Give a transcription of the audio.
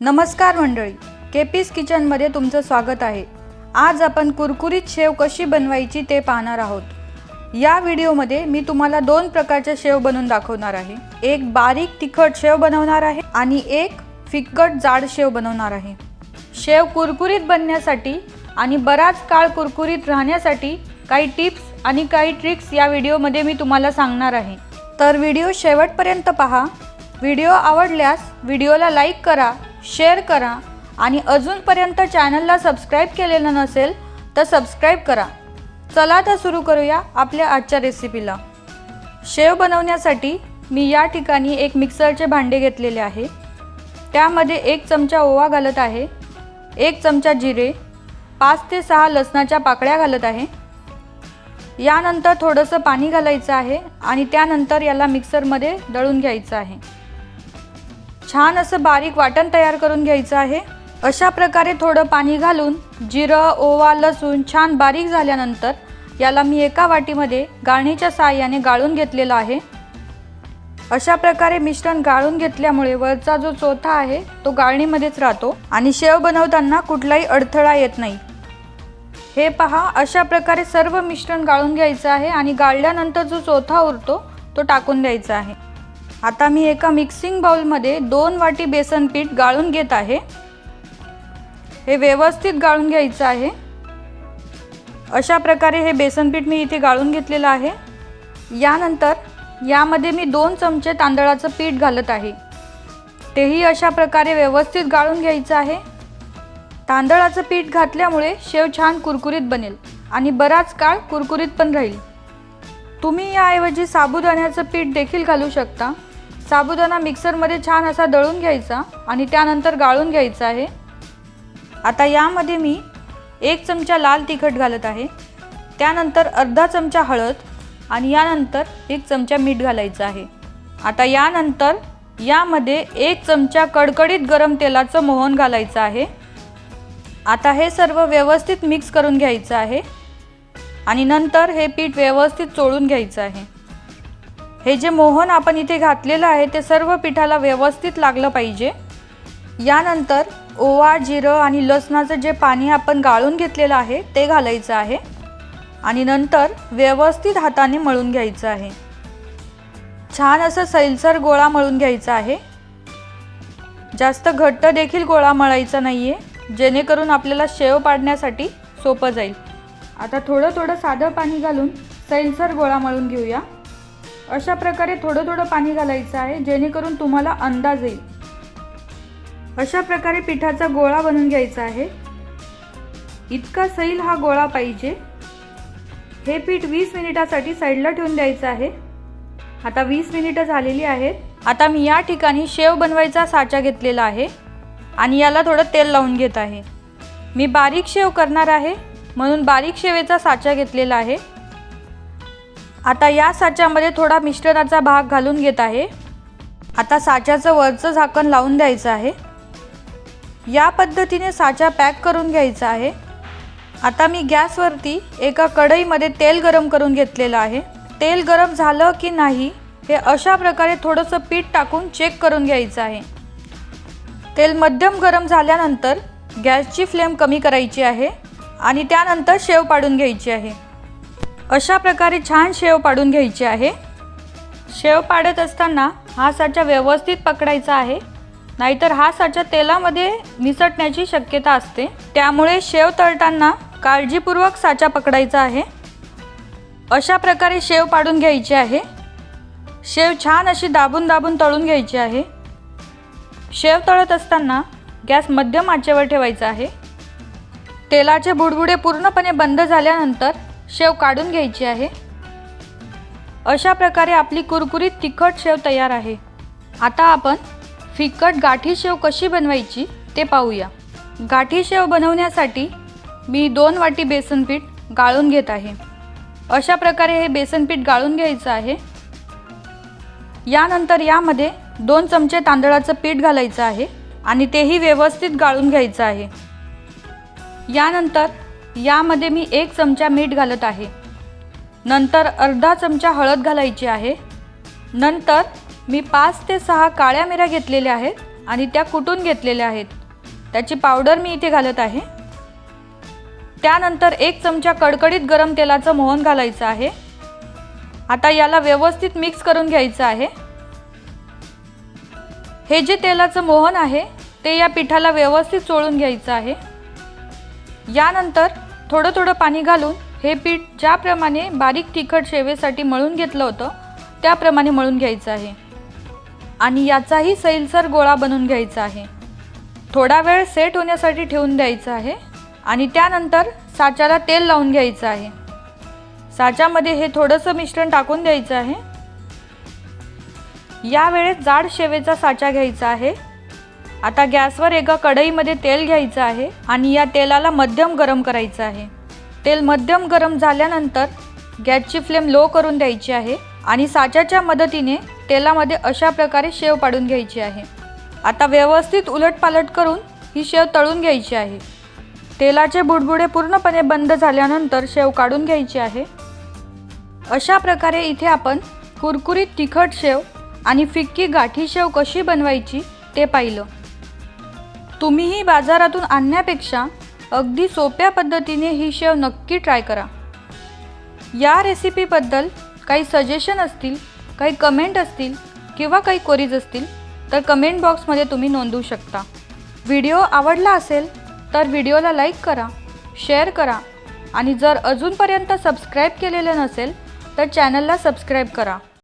नमस्कार मंडळी केपीस किचनमध्ये तुमचं स्वागत आहे. आज आपण कुरकुरीत शेव कशी बनवायची ते पाहणार आहोत. या व्हिडिओमध्ये मी तुम्हाला दोन प्रकारच्या शेव बनवून दाखवणार आहे. एक बारीक तिखट शेव बनवणार आहे आणि एक फिकट जाड शेव बनवणार आहे. शेव कुरकुरीत बनण्यासाठी आणि बराच काळ कुरकुरीत राहण्यासाठी काही टिप्स आणि काही ट्रिक्स या व्हिडिओमध्ये मी तुम्हाला सांगणार आहे. तर व्हिडिओ शेवटपर्यंत पहा. व्हिडिओ आवडल्यास व्हिडिओला लाईक करा शेअर करा आणि अजूनपर्यंत चॅनलला सबस्क्राईब केलेलं नसेल तर सबस्क्राईब करा. चला तर सुरू करूया आपल्या आजच्या रेसिपीला. शेव बनवण्यासाठी मी या ठिकाणी एक मिक्सरचे भांडे घेतलेले आहे. त्यामध्ये एक चमचा ओवा घालत आहे एक चमचा जिरे पाच ते सहा लसणाच्या पाकळ्या घालत आहे. यानंतर थोडंसं पाणी घालायचं आहे आणि त्यानंतर याला मिक्सरमध्ये दळून घ्यायचं आहे. छान असं बारीक वाटण तयार करून घ्यायचं आहे. अशा प्रकारे थोडं पाणी घालून जिरं ओवा लसूण छान बारीक झाल्यानंतर याला मी एका वाटीमध्ये गाळणीच्या साहाय्याने गाळून घेतलेलं आहे. अशा प्रकारे मिश्रण गाळून घेतल्यामुळे वरचा जो चोथा आहे तो गाळणीमध्येच राहतो आणि शेव बनवताना कुठलाही अडथळा येत नाही. हे पहा अशा प्रकारे सर्व मिश्रण गाळून घ्यायचं आहे आणि गाळल्यानंतर जो चोथा उरतो तो टाकून द्यायचा आहे. आता मी एका मिक्सिंग बाउलमध्ये दोन वाटी बेसन पीठ गाळून घेत आहे. हे व्यवस्थित गाळून घ्यायचं आहे. अशा प्रकारे हे बेसन पीठ मी इथे गाळून घेतलेलं आहे. यानंतर यामध्ये मी दोन चमचे तांदळाचं पीठ घालत आहे. तेही अशा प्रकारे व्यवस्थित गाळून घ्यायचं आहे. तांदळाचं पीठ घातल्यामुळे शेव छान कुरकुरीत बनेल आणि बराच काळ कुरकुरीत पण राहील. तुम्ही याऐवजी साबुदाण्याचं पीठ देखील घालू शकता. साबुदाणा मिक्सरमध्ये छान असा दळून घ्यायचा आणि त्यानंतर गाळून घ्यायचा आहे. आता यामध्ये मी एक चमचा लाल तिखट घालत आहे. त्यानंतर अर्धा चमचा हळद आणि यानंतर एक चमचा मीठ घालायचं आहे. आता यानंतर यामध्ये एक चमचा कडकडीत गरम तेलाचं मोहन घालायचं आहे. आता हे सर्व व्यवस्थित मिक्स करून घ्यायचं आहे. आणि नंतर हे पीठ व्यवस्थित चोळून घ्यायचं आहे. हे जे मोहन आपण इथे घातलेलं आहे ते सर्व पिठाला व्यवस्थित लागलं पाहिजे. यानंतर ओवा जिरं आणि लसणाचं जे पाणी आपण गाळून घेतलेलं आहे ते घालायचं आहे. आणि नंतर व्यवस्थित हाताने मळून घ्यायचं आहे. छान असं सैलसर गोळा मळून घ्यायचा आहे. जास्त घट्ट देखील गोळा मळायचा नाही आहे जेणेकरून आपल्याला शेव पाडण्यासाठी सोपं जाईल. आता थोडं थोडं साधं पाणी घालून सैलसर गोळा मळून घेऊया. अशा प्रकारे थोडं थोडं पाणी घालायचं आहे जेणेकरून तुम्हाला अंदाज येईल. अशा प्रकारे पिठाचा गोळा बनवून घ्यायचा आहे. इतका सैल हा गोळा पाहिजे. हे पीठ वीस मिनिटासाठी साईडला ठेवून द्यायचं आहे. आता वीस मिनिटं झालेली आहेत. आता मी या ठिकाणी शेव बनवायचा साचा घेतलेला आहे आणि याला थोडं तेल लावून घेत आहे. मी बारीक शेव करणार आहे म्हणून बारीक शेवेचा साचा घेतलेला आहे. आता या साच्यामध्ये थोडा मिश्रणाचा भाग घालून घेत आहे. आता साच्याचं वरचं झाकण लावून द्यायचं आहे. या पद्धतीने साचा पॅक करून घ्यायचा आहे. आता मी गॅसवरती एका कढईमध्ये तेल गरम करून घेतलेलं आहे. तेल गरम झालं की नाही हे अशा प्रकारे थोडंसं पीठ टाकून चेक करून घ्यायचं आहे. तेल मध्यम गरम झाल्यानंतर गॅसची फ्लेम कमी करायची आहे आणि त्यानंतर शेव पाडून घ्यायची आहे. अशा प्रकारे छान शेव पाडून घ्यायची आहे. शेव पाडत असताना हा साचा व्यवस्थित पकडायचा आहे. नाहीतर हा साचा तेलामध्ये निसटण्याची शक्यता असते. त्यामुळे शेव तळताना काळजीपूर्वक साचा पकडायचा आहे. अशा प्रकारे शेव पाडून घ्यायची आहे. शेव छान अशी दाबून दाबून तळून घ्यायची आहे. शेव तळत असताना गॅस मध्यम आचेवर ठेवायचा आहे. तेलाचे बुडबुडे पूर्णपणे बंद झाल्यानंतर शेव काढून घ्यायची आहे. अशा प्रकारे आपली कुरकुरीत तिखट शेव तयार आहे. आता आपण फिकट गाठी शेव कशी बनवायची ते पाहूया. गाठी शेव बनवण्यासाठी मी दोन वाटी बेसन पीठ गाळून घेत आहे. अशा प्रकारे हे बेसन पीठ गाळून घ्यायचं आहे. यानंतर यामध्ये दोन चमचे तांदळाचं पीठ घालायचं आहे आणि तेही व्यवस्थित गाळून घ्यायचं आहे. यानंतर यामध्ये मी एक चमचा मीठ घालत आहे. नंतर अर्धा चमचा हळद घालायची आहे. नंतर मी पाच ते सहा काळ्या मिऱ्या घेतलेल्या आहेत आणि त्या कुटून घेतलेल्या आहेत. त्याची पावडर मी इथे घालत आहे. त्यानंतर एक चमचा कडकडीत गरम तेलाचं मोहन घालायचं आहे. आता याला व्यवस्थित मिक्स करून घ्यायचं आहे. हे जे तेलाचं मोहन आहे ते या पिठाला व्यवस्थित चोळून घ्यायचं आहे. यानंतर थोडं थोडं पाणी घालून हे पीठ ज्याप्रमाणे बारीक तिखट शेवेसाठी मळून घेतलं होतं त्याप्रमाणे मळून घ्यायचं आहे. आणि याचाही सैलसर गोळा बनवून घ्यायचा आहे. थोडा वेळ सेट होण्यासाठी ठेवून द्यायचं आहे आणि त्यानंतर साच्याला तेल लावून घ्यायचं आहे. साच्यामध्ये हे थोडंसं मिश्रण टाकून द्यायचं आहे. यावेळेस जाड शेवेचा साचा घ्यायचा आहे. आता गॅसवर एका कढईमध्ये तेल घ्यायचं आहे आणि या तेलाला मध्यम गरम करायचं आहे. तेल मध्यम गरम झाल्यानंतर गॅसची फ्लेम लो करून द्यायची आहे आणि साच्याच्या मदतीने तेलामध्ये अशा प्रकारे शेव पाडून घ्यायची आहे. आता व्यवस्थित उलटपालट करून ही शेव तळून घ्यायची आहे. तेलाचे बुडबुडे पूर्णपणे बंद झाल्यानंतर शेव काढून घ्यायची आहे. अशा प्रकारे इथे आपण कुरकुरीत तिखट शेव आणि फिक्की गाठी शेव कशी बनवायची ते पाहिलं. तुम्हीही बाजारातून आणण्यापेक्षा अगदी सोप्या पद्धतीने ही शेव नक्की ट्राय करा. या रेसिपीबद्दल काही सजेशन असतील काही कमेंट असतील किंवा काही क्वरीज असतील तर कमेंट बॉक्समध्ये तुम्ही नोंदवू शकता. व्हिडिओ आवडला असेल तर व्हिडिओला लाईक करा शेअर करा आणि जर अजूनपर्यंत सबस्क्राईब केलेलं नसेल तर चॅनलला सबस्क्राईब करा.